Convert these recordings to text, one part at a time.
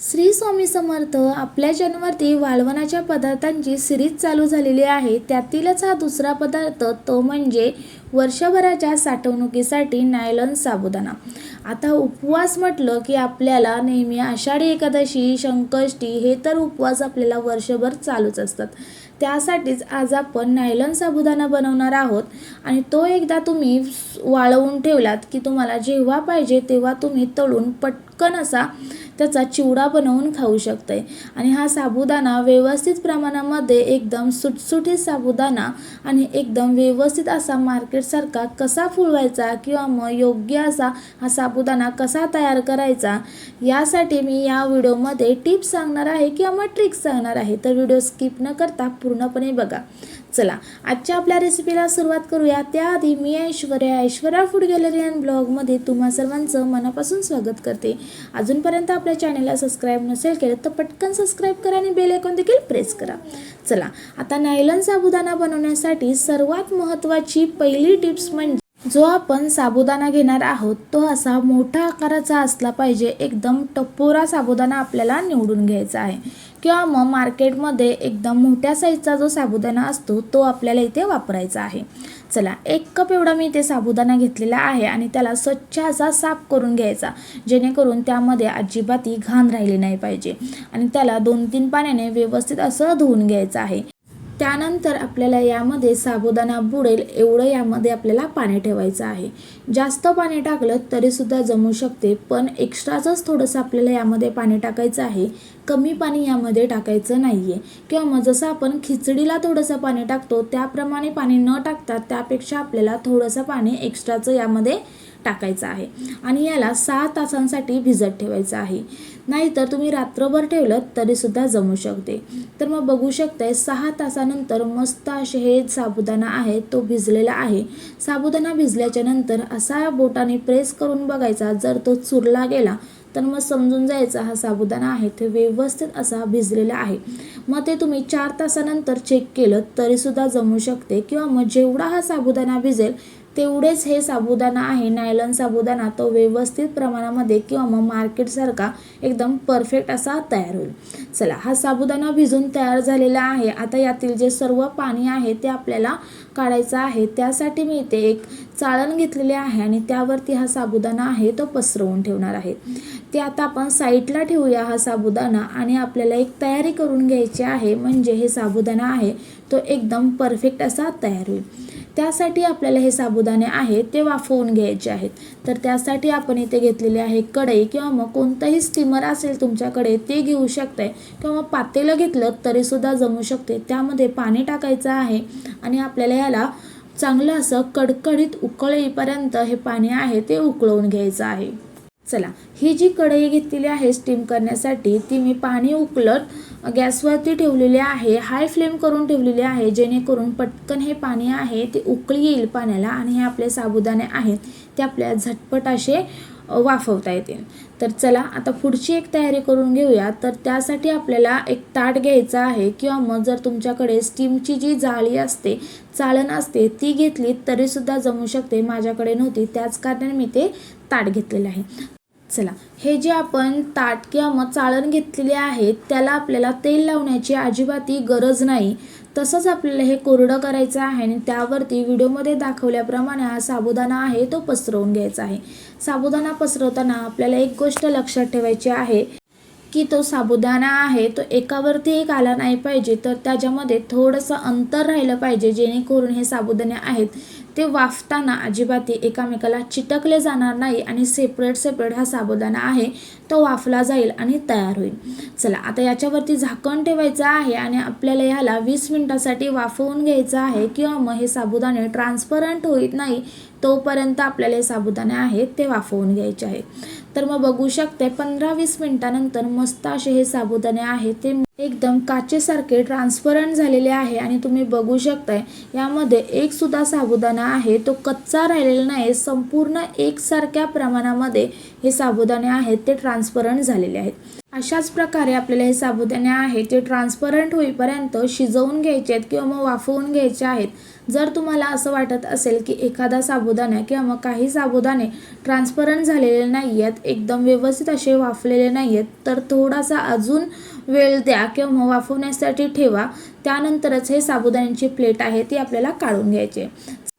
श्री स्वामी समर्थ आपल्या चॅनलवरती वाळवणाच्या पदार्थांची सिरीज चालू झालेली आहे. त्यातीलच हा दुसरा पदार्थ तो म्हणजे वर्षभराच्या साठवणुकीसाठी नायलॉन साबुदाणा. आता उपवास म्हटलं की आपल्याला नेहमी आषाढी एकादशी संकष्टी हे तर उपवास आपल्याला वर्षभर चालूच असतात. त्यासाठीच आज आपण नायलॉन साबुदाणा बनवणार आहोत आणि तो एकदा तुम्ही वाळवून ठेवलात की तुम्हाला जेव्हा पाहिजे तेव्हा तुम्ही तळून पटकन असा त्याचा चिवडा बनवून खाऊ शकते. आणि हा साबुदाणा व्यवस्थित प्रमाणामध्ये एकदम सुटसुटीत साबुदाणा आणि एकदम व्यवस्थित असा मार्केटसारखा कसा फुलवायचा किंवा मग योग्य असा हा साबुदाणा कसा तयार करायचा यासाठी मी या व्हिडिओमध्ये टिप्स सांगणार आहे किंवा मग ट्रिक्स सांगणार आहे. तर व्हिडिओ स्किप न करता पूर्णपणे बघा. चला आजच्या आपल्या रेसिपीला सुरुवात करूया. त्याआधी मी Aishwarya Aishwarya food gallery and ब्लॉगमध्ये तुम्हा सर्वांचं मनापासून स्वागत करते. अजूनपर्यंत आपल्या चॅनलला सबस्क्राईब नसेल केलं तर पटकन सबस्क्राईब करा आणि बेल आयकॉन देखील प्रेस करा. चला आता नायलॉन साबुदाणा बनवण्यासाठी सर्वात महत्त्वाची पहिली टिप्स म्हणजे जो आपण साबुदाणा घेणार आहोत तो असा मोठा आकाराचा असला पाहिजे. एकदम टपोरा साबुदाणा आपल्याला निवडून घ्यायचा आहे. किंवा मग मार्केटमध्ये एकदम मोठ्या साईजचा जो साबुदाणा असतो तो आपल्याला इथे वापरायचा आहे. चला एक कप एवढा मी इथे साबुदाणा घेतलेला आहे आणि त्याला स्वच्छ असा साफ करून घ्यायचा जेणेकरून त्यामध्ये अजिबात घाण राहिली नाही पाहिजे. आणि त्याला दोन तीन पाण्याने व्यवस्थित असं धुवून घ्यायचं आहे. त्यानंतर आपल्याला यामध्ये साबुदाणा बुडेल एवढं यामध्ये आपल्याला पाणी ठेवायचं आहे. जास्त पाणी टाकलं तरीसुद्धा जमू शकते पण एक्स्ट्राचंच थोडंसं आपल्याला यामध्ये पाणी टाकायचं आहे. कमी पाणी यामध्ये टाकायचं नाही आहे किंवा मग जसं आपण खिचडीला थोडंसं पाणी टाकतो त्याप्रमाणे पाणी न टाकता त्यापेक्षा आपल्याला थोडंसं पाणी एक्स्ट्राचं यामध्ये टाकायचं आहे. आणि याला सहा तासांसाठी भिजत ठेवायचं आहे. नाहीतर तुम्ही रात्रभर ठेवलं तरीसुद्धा जमू शकते. तर मग बघू शकताय सहा तासानंतर मस्त असे हे साबुदाणा आहे तो भिजलेला आहे. साबुदाणा भिजल्याच्या नंतर असा बोटाने प्रेस करून बघायचा जर तो चुरला गेला तर मग समजून जायचा हा साबुदाणा आहे ते व्यवस्थित असा भिजलेला आहे. मग ते तुम्ही चार तासानंतर चेक केलं तरीसुद्धा जमू शकते. किंवा मग जेवढा हा साबुदाणा भिजेल तेवढेच हे साबुदाणा आहे नायलॉन साबुदाणा तो व्यवस्थित प्रमाणामध्ये किंवा मग मार्केटसारखा एकदम परफेक्ट असा तयार होईल. चला हा साबुदाणा भिजून तयार झालेला आहे. आता यातील जे सर्व पाणी आहे ते आपल्याला काढायचं आहे. त्यासाठी मी इथे एक चाळण घेतलेली आहे आणि त्यावरती हा साबुदाणा आहे तो पसरवून ठेवणार आहे. ते आता आपण साईडला ठेवूया हा साबुदाणा आणि आपल्याला एक तयारी करून घ्यायची आहे. म्हणजे हे साबुदाणा आहे तो एकदम परफेक्ट असा तयार होईल. त्यासाठी आपल्याला हे साबुदाणे आहेत ते वाफवून घ्यायचे आहेत. तर त्यासाठी आपण इथे घेतलेले आहे कढई किंवा मग कोणतंही स्टीमर असेल तुमच्याकडे ते घेऊ शकताय. किंवा मग पातेलं घेतलं तरीसुद्धा जमू शकते. त्यामध्ये पाणी टाकायचं आहे आणि आपल्याला याला चांगलं असं कडकडीत उकळ येईपर्यंत हे पाणी आहे ते उकळवून घ्यायचं आहे. चला ही जी कढई घेतलेली आहे स्टीम करण्यासाठी ती मी पाणी उकलत गॅसवरती ठेवलेले आहे हाय फ्लेम करून ठेवलेले आहे जेणेकरून पटकन हे पाणी आहे ते उकळी येईल पाण्याला आणि हे आपले साबुदाणे आहेत ते आपल्या झटपट असे वाफवता येतील. तर चला आता पुढची एक तयारी करून घेऊया. तर त्यासाठी आपल्याला एक ताट घ्यायचं आहे किंवा मग जर तुमच्याकडे स्टीमची जी जाळी असते चाळण असते ती घेतली तरीसुद्धा जमू शकते माझ्याकडे नव्हती त्याच कारणाने मी ते ताट घेतलेलं आहे. चला. हे जे आपण ताट किंवा मग चाळण घेतलेली आहे त्याला आपल्याला तेल लावण्याची अजिबातही गरज नाही. तसंच आपल्याला हे कोरडं करायचं आहे आणि त्यावरती व्हिडिओमध्ये दाखवल्याप्रमाणे हा साबुदाणा आहे तो पसरवून घ्यायचा आहे. साबुदाणा पसरवताना आपल्याला एक गोष्ट लक्षात ठेवायची आहे की तो साबुदाणा आहे तो एकावरती एक आला नाही पाहिजे तर त्याच्यामध्ये थोडंसं अंतर राहिलं पाहिजे जेणेकरून हे साबुदाणे आहेत. ते वाफताना अजिबात एकामेकाला चिटकले जाणार नाही आणि सेपरेट सेपरेट हा साबुदाणा आहे तो वाफला जाईल आणि तयार होईल. चला आता याच्यावरती झाकण ठेवायचं आहे आणि आपल्याला ह्याला वीस मिनटासाठी वाफवून घ्यायचं आहे किंवा मग हे साबुदाणे ट्रान्सपरंट होत नाही तोपर्यंत आपल्याला हे साबुदाणे आहेत ते वाफवून घ्यायचे आहेत. तर मग बघू शकते पंधरा वीस मिनिटानंतर मस्त असे हे साबुदाणे आहे ते एकदम काचेसारखे ट्रान्सपरंट झालेले आहे आणि तुम्ही बघू शकताय यामध्ये एक सुद्धा साबुदाणा आहे तो कच्चा राहिलेला नाही संपूर्ण एकसारख्या प्रमाणामध्ये हे साबुदाणे आहेत ते ट्रान्सपरंट झालेले आहेत. अशाच प्रकारे आपल्याला हे साबुदाणे आहेत ते ट्रान्सपरंट होईपर्यंत शिजवून घ्यायचे आहेत किंवा मग वाफवून घ्यायचे आहेत. जर तुम्हाला असं वाटत असेल की एखादा साबुदाणा किंवा मग काही साबुदाणे ट्रान्सपरंट झालेले नाही आहेत एकदम व्यवस्थित असे वाफलेले नाही आहेत तर थोडासा अजून वेळ द्या किंवा मग वाफवण्यासाठी ठेवा. त्यानंतरच हे साबुदाण्याची प्लेट आहे ती आपल्याला काढून घ्यायची.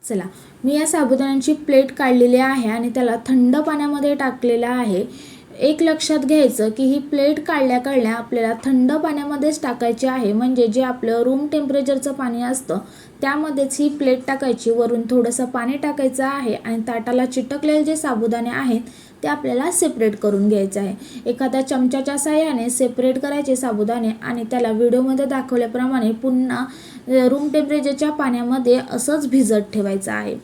चला मी या साबुदाण्याची प्लेट काढलेली आहे आणि त्याला थंड पाण्यामध्ये टाकलेलं आहे. एक लक्षात घ्यायचं की ही प्लेट काढल्या काढल्या आपल्याला थंड पाण्यामध्येच टाकायची आहे. म्हणजे जे आपलं रूम टेम्परेचरचं पाणी असतं त्यामध्येच ही प्लेट टाकायची वरून थोडंसं पाणी टाकायचं आहे आणि ताटाला चिटकलेले जे साबुदाणे आहेत ते आपल्याला सेपरेट करून घ्यायचं आहे. एखाद्या चमच्याच्या साह्याने सेपरेट करायचे साबुदाणे आणि त्याला व्हिडिओमध्ये दाखवल्याप्रमाणे पुन्हा रूम टेम्परेचरच्या पाण्यामध्ये असंच भिजत ठेवायचं आहे.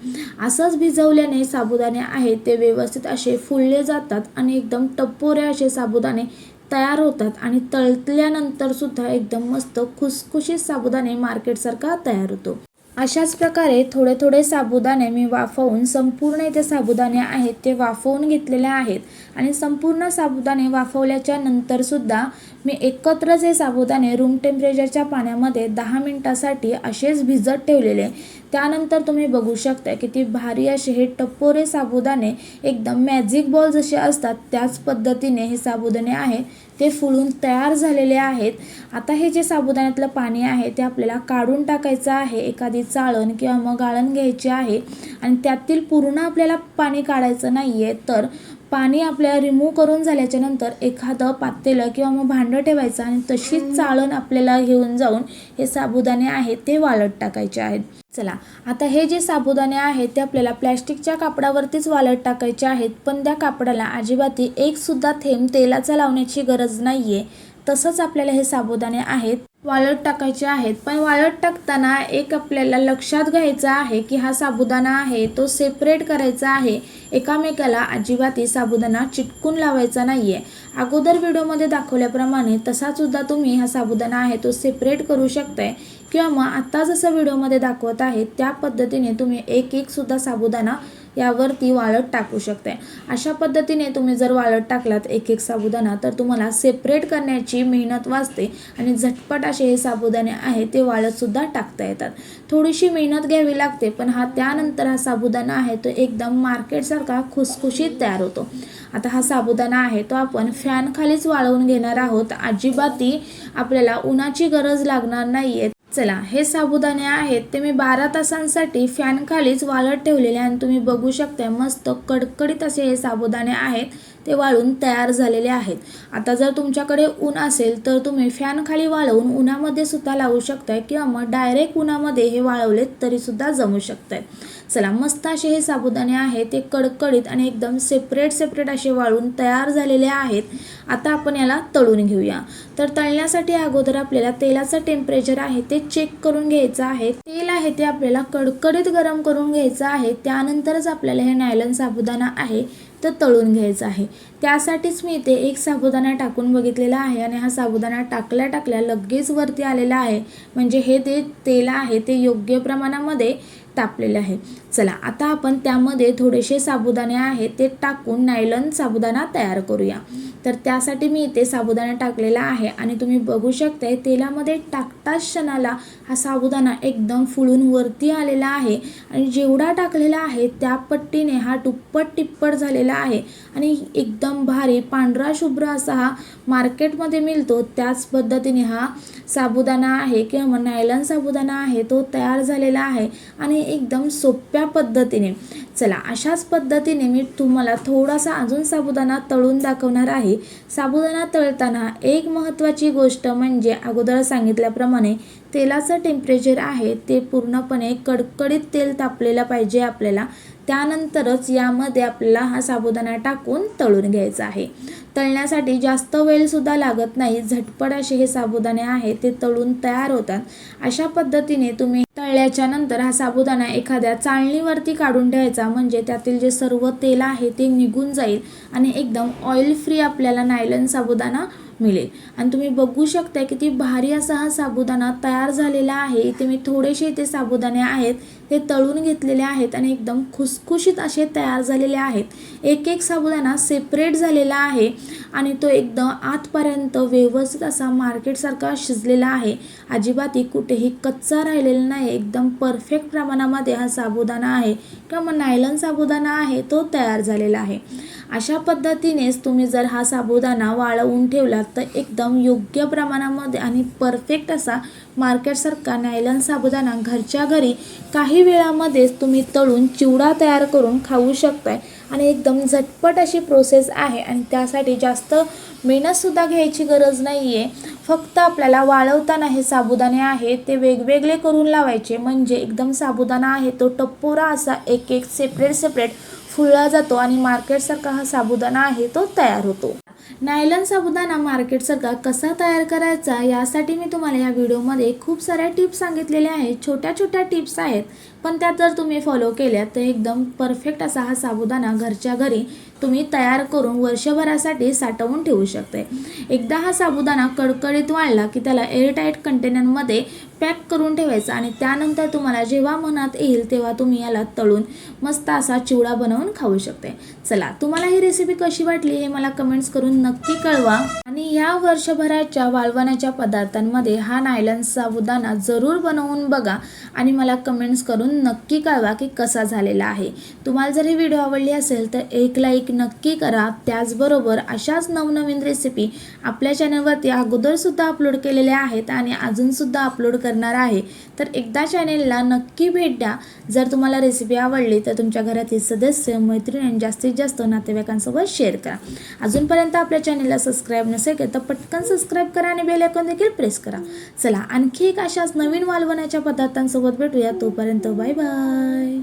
असंच भिजवल्याने साबुदाणे आहेत ते व्यवस्थित असे फुलले जातात आणि एकदम टप्पोरे असे साबुदाणे तयार होतात आणि तळतल्यानंतरसुद्धा एकदम मस्त खुसखुशीत साबुदाणे मार्केटसारखा तयार होतो. अशाच प्रकारे थोडे थोडे साबुदाणे मी वाफवून संपूर्ण इथे साबुदाणे आहेत ते वाफवून घेतलेले आहेत. आणि संपूर्ण साबुदाणे वाफवल्याच्या नंतरसुद्धा मी एकत्रच हे साबुदाणे रूम टेम्परेचरच्या पाण्यामध्ये दहा मिनटासाठी असेच भिजत ठेवलेले. त्यानंतर तुम्ही बघू शकता किती भारी असे हे टप्पोरे साबुदाणे एकदम मॅजिक बॉल जसे असतात. त्याच पद्धतीने हे साबुदाणे आहे. ते फुलून तयार झालेले आहेत. आता हे जे साबुदाण्यातलं पाणी आहे ते आपल्याला काढून टाकायचं आहे. एखादी चाळण किंवा मग गाळण घ्यायची आहे. आणि त्यातील पूर्ण आपल्याला पाणी काढायचं नाही आहे तर पाणी आपल्याला रिमूव्ह करून झाल्याच्यानंतर एखादं पातेलं किंवा मग भांडं ठेवायचं आणि तशीच चाळण आपल्याला घेऊन जाऊन हे साबुदाणे आहेत ते वाळत टाकायचे आहेत. चला आता हे जे साबुदाणे आहेत ते आपल्याला प्लॅस्टिकच्या कापडावरतीच वाळत टाकायचे आहेत पण त्या कापडाला अजिबाती एक सुद्धा थेंब तेलाचा लावण्याची गरज नाही आहे तसंच आपल्याला हे साबुदाणे आहेत. वाळत टाकायचे आहेत. पण वाळत टाकताना एक आपल्याला लक्षात घ्यायचं आहे की हा साबुदाणा आहे तो सेपरेट करायचा आहे. एकामेकाला अजिबात साबुदाणा चिटकून लावायचा नाही आहे अगोदर व्हिडिओमध्ये दाखवल्याप्रमाणे तसासुद्धा तुम्ही हा साबुदाणा आहे तो सेपरेट करू शकताय. किंवा मग आत्ता जसं व्हिडिओमध्ये दाखवत आहे त्या पद्धतीने तुम्ही एक एकसुद्धा साबुदाणा यावरती वाळत टाकू शकताय अशा पद्धतीने तुम्ही जर वाळत टाकलात एक एक साबुदाणा तर तुम्हाला सेपरेट करण्याची मेहनत वाचते आणि झटपट असे हे साबुदाणे आहे ते वाळतसुद्धा टाकता येतात. थोडीशी मेहनत घ्यावी लागते पण हा त्यानंतर हा साबुदाणा आहे तो एकदम मार्केटसारखा खुसखुशीत तयार होतो. आता हा साबुदाणा आहे तो आपण फॅनखालीच वाळवून घेणार आहोत. अजिबाती आपल्याला उन्हाची गरज लागणार नाही आहे चला हे साबुदाणे आहेत ते मी बारा तासांसाठी फॅन खालीच वाळत ठेवलेले आणि तुम्ही बघू शकता मस्त कडकडीत असे हे साबुदाणे आहेत. ते वाळून तयार झालेले आहेत. आता जर तुमच्याकडे ऊन असेल तर तुम्ही फॅन खाली वाळवून उन्हामध्ये सुद्धा लावू शकताय किंवा मग डायरेक्ट उन्हामध्ये हे वाळवलेत तरी सुद्धा जमू शकताय. चला मस्त असे हे साबुदाणे आहेत ते कडकडीत आणि एकदम सेपरेट सेपरेट असे वाळून तयार झालेले आहेत. आता आपण याला तळून घेऊया. तर तळण्यासाठी अगोदर आपल्याला तेलाचं टेम्परेचर आहे ते चेक करून घ्यायचं आहे. तेल आहे ते आपल्याला कडकडीत गरम करून घ्यायचं आहे. त्यानंतरच आपल्याला हे नायलन साबुदाणा आहे. तर तळून घ्यायचं आहे. त्यासाठीच मी इथे एक साबुदाणा टाकून बघितलेला आहे आणि हा साबुदाणा टाकल्या टाकल्या लगेच वरती आलेला आहे. म्हणजे हे ते तेल आहे ते योग्य प्रमाणामध्ये तापलेले आहे. चला आता आपण त्यामध्ये थोडेसे साबुदाणे आहेत ते टाकून नायलन साबुदाणा तयार करूया. तर त्यासाठी मी इथे साबुदाणा टाकलेला आहे आणि तुम्ही बघू शकताय तेलामध्ये टाकताच क्षणाला हा साबुदाणा एकदम फुलून वरती आलेला आहे. आणि जेवढा टाकलेला आहे त्या पट्टीने हा टुप्पट टिप्पट झालेला आहे. आणि एकदम भारी पांढरा शुभ्र असा हा मार्केटमध्ये मिळतो त्याच पद्धतीने हा साबुदाणा आहे किंवा नायलन साबुदाणा आहे तो तयार झालेला आहे आणि एकदम सोप्या पद्धतीने. चला अशाच पद्धतीने मी तुम्हाला थोडासा अजून साबुदाणा तळून दाखवणार आहे. साबुदाणा तळताना एक महत्त्वाची गोष्ट म्हणजे अगोदर सांगितल्याप्रमाणे तेलाचं टेम्परेचर आहे ते पूर्णपणे कडकडीत तेल तापलेलं पाहिजे आपल्याला. त्यानंतरच यामध्ये आपल्याला हा साबुदाणा टाकून तळून घ्यायचा आहे. तळण्यासाठी जास्त वेळसुद्धा लागत नाही. झटपट असे हे साबुदाणे आहे ते तळून तयार होतात. अशा पद्धतीने तुम्ही तळल्याच्या नंतर हा साबुदाणा एखाद्या चाळणीवरती काढून ठेवायचा. म्हणजे त्यातील जे सर्व तेल आहे ते निघून जाईल आणि एकदम ऑइल फ्री आपल्याला नायलन साबुदाणा मिळेल. आणि तुम्ही बघू शकता किती भारी असा हा साबुदाणा तयार झालेला आहे. इथे मी थोडेसे इथे साबुदाणे आहेत ते तळून घेतलेले आहेत आणि एकदम खुसखुशीत असे तयार झालेले आहेत. एक एक साबुदाणा सेपरेट झालेला आहे. आणि तो एकदम आतपर्यंत व्यवस्थित असा मार्केटसारखा शिजलेला आहे. अजिबातही कुठेही कच्चा राहिलेला नाही एकदम परफेक्ट प्रमाणामध्ये हा साबुदाणा आहे. किंवा मग नायलन साबुदाणा आहे तो तयार झालेला आहे. अशा पद्धतीनेच तुम्ही जर हा साबुदाणा वाळवून ठेवला तर एकदम योग्य प्रमाणामध्ये आणि परफेक्ट असा मार्केटसारखा नायलन साबुदाणा घरच्या घरी काही वेळामध्येच तुम्ही तळून चिवडा तयार करून खाऊ शकताय. आणि एकदम झटपट अशी प्रोसेस आहे आणि त्यासाठी जास्त मेहनतसुद्धा घ्यायची गरज नाही आहे फक्त आपल्याला वाळवताना हे साबुदाणे आहे ते वेगवेगळे करून लावायचे. म्हणजे एकदम साबुदाणा आहे तो टप्पोरा असा एक एक सेपरेट सेपरेट फुलला जातो आणि मार्केटसारखा हा साबुदाणा आहे तो तयार होतो. नायलन साबुदाणा मार्केटसारखा कसा तयार करायचा यासाठी मी तुम्हाला या व्हिडिओमध्ये खूप साऱ्या टिप्स सांगितलेल्या आहेत. छोट्या छोट्या टिप्स आहेत. पण त्या जर तुम्ही फॉलो केल्या तर एकदम परफेक्ट असा हा साबुदाणा घरच्या घरी तुम्ही तयार करून वर्षभरासाठी साठवून ठेवू शकते एकदा हा साबुदाणा कडकडीत वाळला की त्याला एअरटाईट कंटेनरमध्ये पॅक करून ठेवायचा आणि त्यानंतर तुम्हाला जेव्हा मनात येईल तेव्हा तुम्ही याला तळून मस्त असा चिवडा बनवून खाऊ शकते चला तुम्हाला ही रेसिपी कशी वाटली हे मला कमेंट्स करून नक्की कळवा. आणि या वर्षभराच्या वाळवण्याच्या पदार्थांमध्ये हा नायलन साबुदाणा जरूर बनवून बघा आणि मला कमेंट्स करून नक्की कळवा की कसा झालेला आहे. तुम्हाला जर ही व्हिडिओ आवडली असेल तर एक लाईक नक्की करा. त्याचबरोबर अशाच नवनवीन रेसिपी आपल्या चॅनलवरती अगोदरसुद्धा अपलोड केलेल्या आहेत आणि अजूनसुद्धा अपलोड करणार आहे. तर एकदा चॅनेलला नक्की भेट द्या. जर तुम्हाला रेसिपी आवडली तर तुमच्या घरातील सदस्य मैत्रीण आणि जास्तीत जास्त नातेवाईकांसोबत शेअर करा. अजूनपर्यंत आपल्या चॅनेलला सबस्क्राईब नसेल केलं तर पटकन सबस्क्राईब करा आणि बेल आयकॉन देखील प्रेस करा. चला आणखी एक अशाच नवीन वालवण्याच्या पदार्थांसोबत भेटूया. तोपर्यंत बाय बाय